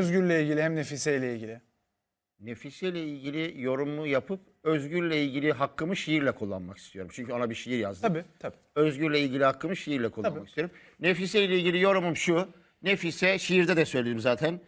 Özgür'le ilgili hem Nefise ile ilgili. Nefise ile ilgili yorumumu yapıp Özgür'le ilgili hakkımı şiirle kullanmak istiyorum. Çünkü ona bir şiir yazdım. Tabii tabii. Özgür'le ilgili hakkımı şiirle kullanmak Tabii. istiyorum. Nefise ile ilgili yorumum şu. Nefise şiirde de söyledim zaten.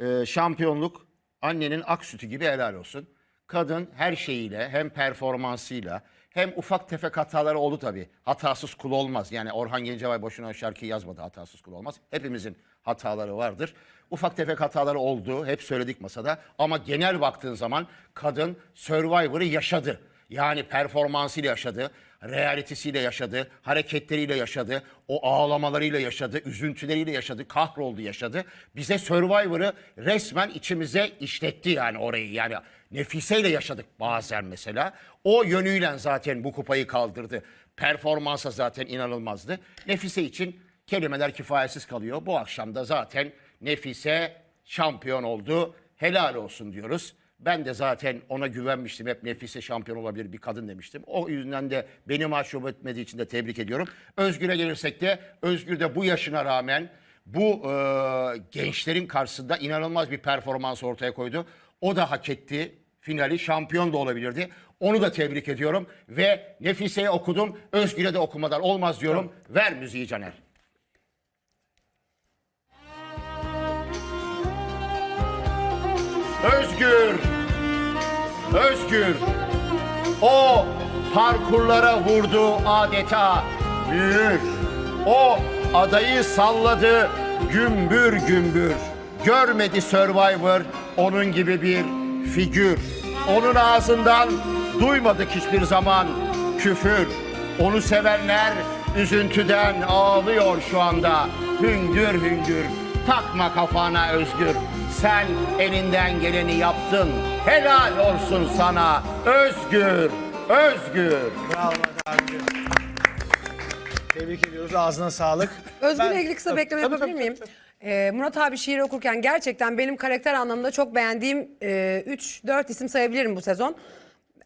Ee, şampiyonluk annenin ak sütü gibi helal olsun. Kadın her şeyiyle hem performansıyla hem ufak tefek hataları oldu tabii. Hatasız kul olmaz. Yani Orhan Gencebay boşuna o şarkıyı yazmadı hatasız kul olmaz. Hepimizin hataları vardır. Ufak tefek hataları oldu. Hep söyledik masada. Ama genel baktığın zaman kadın Survivor'ı yaşadı. Yani performansıyla yaşadı, realitesiyle yaşadı, hareketleriyle yaşadı, o ağlamalarıyla yaşadı, üzüntüleriyle yaşadı, kahroldu yaşadı. Bize Survivor'ı resmen içimize işletti yani orayı. Yani Nefise'yle yaşadık bazen mesela. O yönüyle zaten bu kupayı kaldırdı. Performansa zaten inanılmazdı. Nefise için kelimeler kifayetsiz kalıyor. Bu akşam da zaten Nefise şampiyon oldu. Helal olsun diyoruz. Ben de zaten ona güvenmiştim. Hep Nefise şampiyon olabilir bir kadın demiştim. O yüzden de beni mahcup etmediği için de tebrik ediyorum. Özgür'e gelirsek de Özgür de bu yaşına rağmen bu e, gençlerin karşısında inanılmaz bir performans ortaya koydu. O da hak etti. Finali şampiyon da olabilirdi. Onu da tebrik ediyorum. Ve Nefise'ye okudum. Özgür'e de okumadan olmaz diyorum. Ver müziği Caner. Özgür. Özgür. O parkurlara vurdu adeta büyür. O adayı salladı gümbür gümbür. Görmedi Survivor onun gibi bir figür. Onun ağzından duymadık hiçbir zaman küfür. Onu sevenler üzüntüden ağlıyor şu anda. Hüngür hüngür. Takma kafana özgür. Sen elinden geleni yaptın. Helal olsun sana. Özgür. Özgür. Bravo abi. Tebrik ediyoruz. Ağzına sağlık. Özgür'le Ben- ilgili kısa Tabii, bekleme tabii, yapabilir tabii, miyim? tabii, Ee, Murat abi şiir okurken gerçekten benim karakter anlamında çok beğendiğim 3-4 isim sayabilirim bu sezon.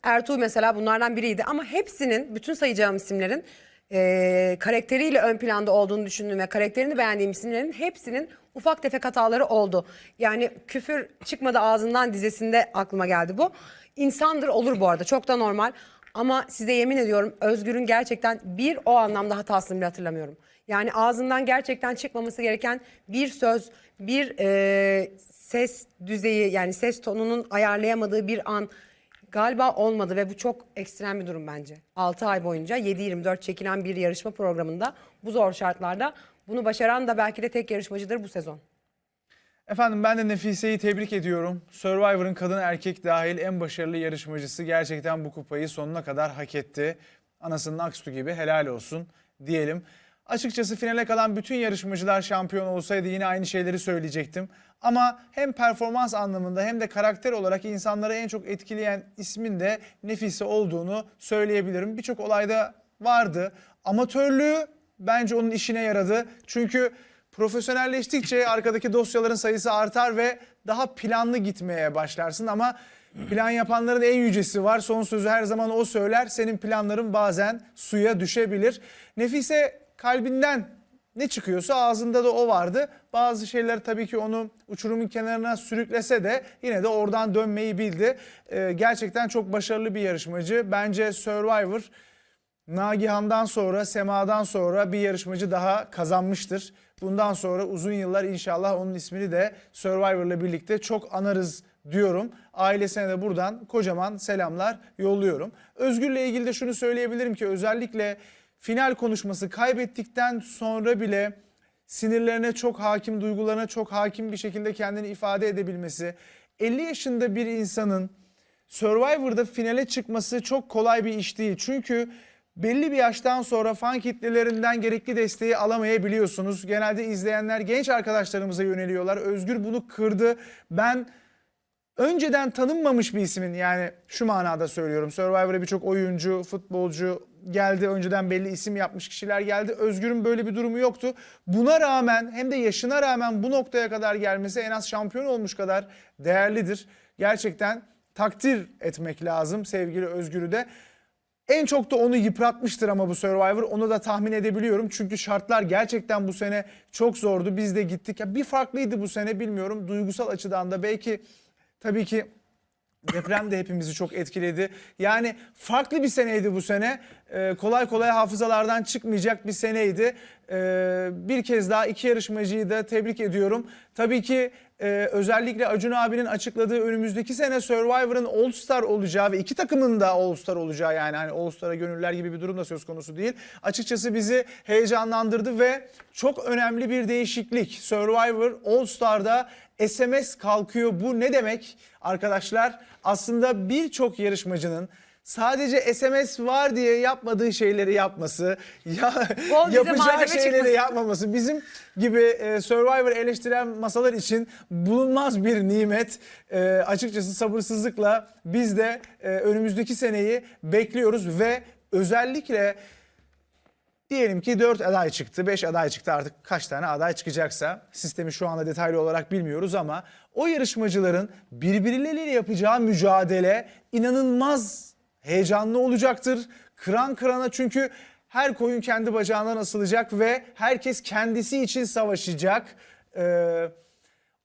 Ertuğ mesela bunlardan biriydi ama hepsinin, bütün sayacağım isimlerin e, karakteriyle ön planda olduğunu düşündüğüm ve karakterini beğendiğim isimlerin hepsinin ufak tefek hataları oldu. Yani küfür çıkmadı ağzından dizesinde aklıma geldi bu. İnsandır olur bu arada çok da normal. Ama size yemin ediyorum Özgür'ün gerçekten bir o anlamda hatasını bile hatırlamıyorum. Yani ağzından gerçekten çıkmaması gereken bir söz, bir e, ses düzeyi yani ses tonunun ayarlayamadığı bir an galiba olmadı ve bu çok ekstrem bir durum bence. 6 ay boyunca 7-24 çekilen bir yarışma programında bu zor şartlarda bunu başaran da belki de tek yarışmacıdır bu sezon. Efendim ben de Nefise'yi tebrik ediyorum. Survivor'ın kadın erkek dahil en başarılı yarışmacısı gerçekten bu kupayı sonuna kadar hak etti. Anasının aksu gibi helal olsun diyelim. Açıkçası finale kalan bütün yarışmacılar şampiyon olsaydı yine aynı şeyleri söyleyecektim. Ama hem performans anlamında hem de karakter olarak insanları en çok etkileyen ismin de Nefise olduğunu söyleyebilirim. Birçok olayda vardı. Amatörlüğü bence onun işine yaradı. Çünkü profesyonelleştikçe arkadaki dosyaların sayısı artar ve daha planlı gitmeye başlarsın ama plan yapanların en yücesi var. Son sözü her zaman o söyler. Senin planların bazen suya düşebilir. Nefise kalbinden ne çıkıyorsa ağzında da o vardı. Bazı şeyler tabii ki onu uçurumun kenarına sürüklese de yine de oradan dönmeyi bildi. Ee, gerçekten çok başarılı bir yarışmacı. Bence Survivor Nagihan'dan sonra, Sema'dan sonra bir yarışmacı daha kazanmıştır. Bundan sonra uzun yıllar inşallah onun ismini de Survivor'la birlikte çok anarız diyorum. Ailesine de buradan kocaman selamlar yolluyorum. Özgür'le ilgili de şunu söyleyebilirim ki özellikle final konuşması kaybettikten sonra bile sinirlerine çok hakim, duygularına çok hakim bir şekilde kendini ifade edebilmesi, 50 yaşında bir insanın Survivor'da finale çıkması çok kolay bir iş değil. Çünkü belli bir yaştan sonra fan kitlelerinden gerekli desteği alamayabiliyorsunuz. Genelde izleyenler genç arkadaşlarımıza yöneliyorlar. Özgür bunu kırdı. Ben önceden tanınmamış bir ismin yani şu manada söylüyorum. Survivor'a birçok oyuncu, futbolcu geldi. Önceden belli isim yapmış kişiler geldi. Özgür'ün böyle bir durumu yoktu. Buna rağmen hem de yaşına rağmen bu noktaya kadar gelmesi en az şampiyon olmuş kadar değerlidir. Gerçekten takdir etmek lazım sevgili Özgür'ü de. En çok da onu yıpratmıştır ama bu Survivor. Onu da tahmin edebiliyorum. Çünkü şartlar gerçekten bu sene çok zordu. Biz de gittik. Ya bir farklıydı bu sene bilmiyorum. Duygusal açıdan da belki tabii ki Deprem de hepimizi çok etkiledi. Yani farklı bir seneydi bu sene. Ee, kolay kolay hafızalardan çıkmayacak bir seneydi. Ee, bir kez daha iki yarışmacıyı da tebrik ediyorum. Tabii ki e, özellikle Acun abinin açıkladığı önümüzdeki sene Survivor'ın All Star olacağı ve iki takımın da All Star olacağı yani hani All Star'a gönüller gibi bir durum da söz konusu değil. Açıkçası bizi heyecanlandırdı ve çok önemli bir değişiklik. Survivor All Star'da SMS kalkıyor. Bu ne demek arkadaşlar? Aslında birçok yarışmacının sadece SMS var diye yapmadığı şeyleri yapması, ya, Bol bize yapacağı malzeme şeyleri çıkması. yapmaması bizim gibi e, Survivor eleştiren masalar için bulunmaz bir nimet. E, açıkçası sabırsızlıkla biz de e, önümüzdeki seneyi bekliyoruz ve özellikle Diyelim ki 4 aday çıktı, 5 aday çıktı artık kaç tane aday çıkacaksa sistemi şu anda detaylı olarak bilmiyoruz ama o yarışmacıların birbirleriyle yapacağı mücadele inanılmaz heyecanlı olacaktır. Kıran kırana çünkü her koyun kendi bacağından asılacak ve herkes kendisi için savaşacak. Ee,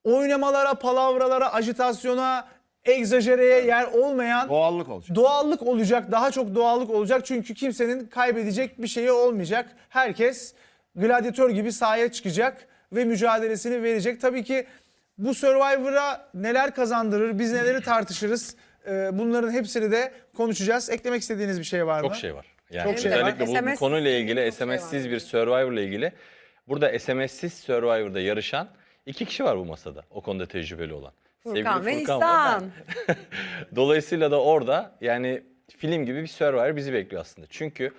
oynamalara, palavralara, ajitasyona, egzajereye yer olmayan Doğallık olacak. doğallık olacak, daha çok doğallık olacak çünkü kimsenin kaybedecek bir şeyi olmayacak. Herkes gladyatör gibi sahaya çıkacak ve mücadelesini verecek. Tabii ki bu Survivor'a neler kazandırır, biz neleri tartışırız Ee, bunların hepsini de konuşacağız. Eklemek istediğiniz bir şey var mı? Çok şey var. Yani Çok şey var. özellikle bu, bu SMS konuyla ilgili şey var. SMS'siz bir Survivor'la ilgili burada SMS'siz Survivor'da yarışan iki kişi var bu masada. O konuda tecrübeli olan. Furkan ve Sevgili İhsan. Dolayısıyla da orada yani film gibi bir Survivor bizi bekliyor aslında. Çünkü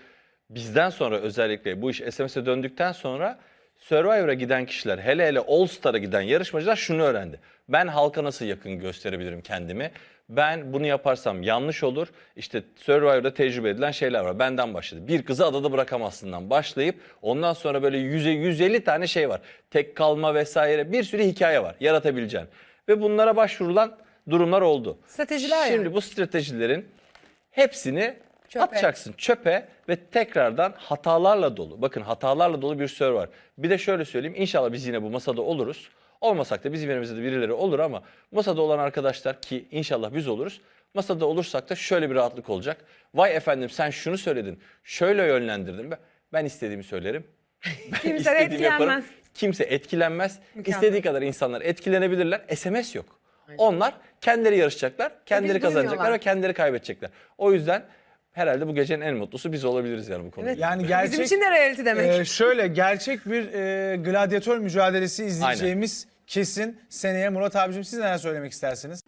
bizden sonra özellikle bu iş SMS'e döndükten sonra Survivor'a giden kişiler hele hele All Star'a giden yarışmacılar şunu öğrendi. Ben halka nasıl yakın gösterebilirim kendimi? Ben bunu yaparsam yanlış olur. İşte Survivor'da tecrübe edilen şeyler var. Benden başladı. Bir kızı adada bırakamazsından başlayıp ondan sonra böyle 100'e 150 tane şey var. Tek kalma vesaire bir sürü hikaye var yaratabileceğin. Ve bunlara başvurulan durumlar oldu. Stratejiler Şimdi yani. bu stratejilerin hepsini Çöpe. atacaksın çöpe ve tekrardan hatalarla dolu. Bakın hatalarla dolu bir sör var. Bir de şöyle söyleyeyim inşallah biz yine bu masada oluruz. Olmasak da bizim yerimizde de birileri olur ama masada olan arkadaşlar ki inşallah biz oluruz. Masada olursak da şöyle bir rahatlık olacak. Vay efendim sen şunu söyledin, şöyle yönlendirdin. Ben, ben istediğimi söylerim. Ben Kimse istediğimi yaparım. etkilenmez. Kimse etkilenmez. Mükemmel. İstediği kadar insanlar etkilenebilirler. SMS yok. Onlar kendileri yarışacaklar, kendileri kazanacaklar ve kendileri kaybedecekler. O yüzden herhalde bu gecenin en mutlusu biz olabiliriz yani bu konuda. Evet. Yani gerçek Bizim için de reality demek. Ee, şöyle gerçek bir e, gladyatör mücadelesi izleyeceğimiz kesin seneye. Murat abicim siz neler söylemek istersiniz?